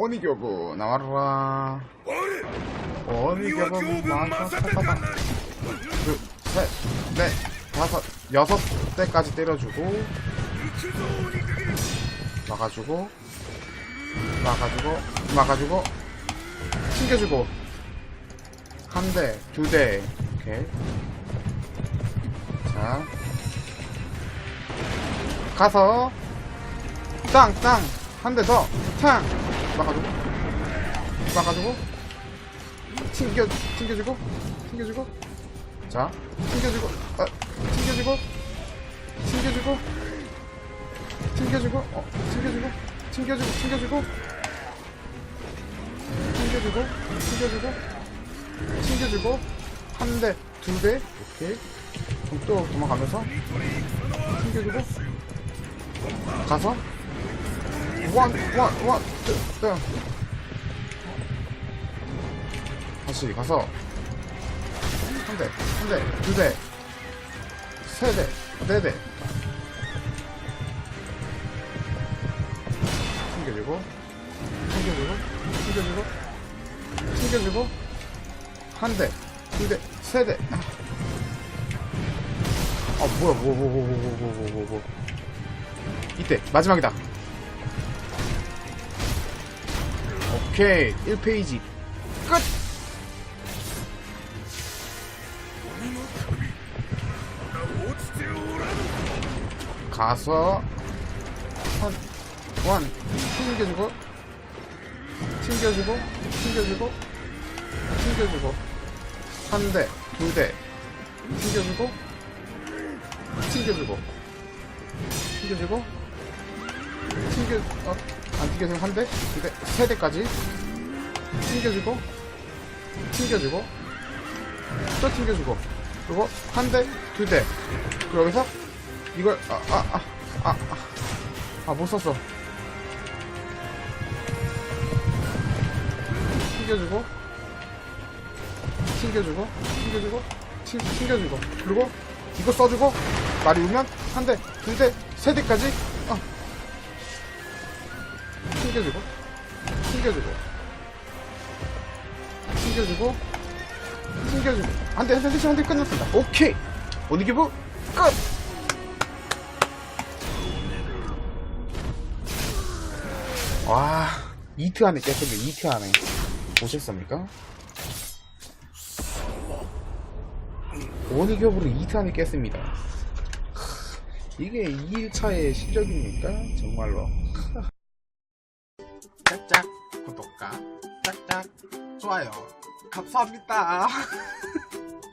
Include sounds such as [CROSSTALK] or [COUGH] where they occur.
오니교부 나와라 오니교부 나와라 둘, 셋, 넷, 다섯, 여섯 대까지 때려주고 막아주고 막아주고 막아주고 튕겨주고. 한 대, 두 대, 오케이 자. 가서 땅, 땅, 한 대 더, 탕 막아주고? 막아주고? 튕겨, 튕겨주고? 튕겨주고? 자 튕겨주고 아, 튕겨주고? 튕겨주고? 튕겨주고? 어 튕겨주고? 튕겨주고 튕겨주고? 튕겨주고? 튕겨주고? 튕겨주고? 한 대, 두 대, 오케이. 또 도망가면서 튕겨주고? 가서 원, 투, 투. 다시 가서 한 대, 한 대, 두 대, 세 대, 네 대. 튕겨주고, 튕겨주고, 튕겨주고, 튕겨주고, 한 대, 두 대, 세 대. 아, 뭐야, 뭐, 뭐, 뭐, 뭐, 뭐, 뭐, 뭐, 뭐, 뭐. 이때, 마지막이다. 오케이, 1페이지. 끝! 가서 한, 원, 튕겨주고, 튕겨주고, 튕겨주고, 튕겨주고, 한 대, 두 대, 튕겨주고, 튕겨주고, 튕겨주고, 튕겨, 어, 안 튕겨주면 한 대, 두 대, 세 대까지, 튕겨주고, 튕겨주고, 또 튕겨주고, 그리고 한 대, 두 대, 그리고 여기서 이걸 아 아 아 아 아 못 썼어. 튕겨주고 튕겨주고 튕겨주고 튕, 튕겨주고. 그리고 이거 써주고 말이 오면 한 대, 두 대, 세 대까지 한 대, 한 대, 한 대, 한대 끝났습니다 오케이 오니기부 끝 와, 이트 안에 깼습니다. 이트 안에. 보셨습니까? 원희겹으로 이트 안에 깼습니다. 이게 2일차의 실력입니까? 정말로. 짝짝, 구독과 짝짝, 좋아요. 감사합니다. [LAUGHS]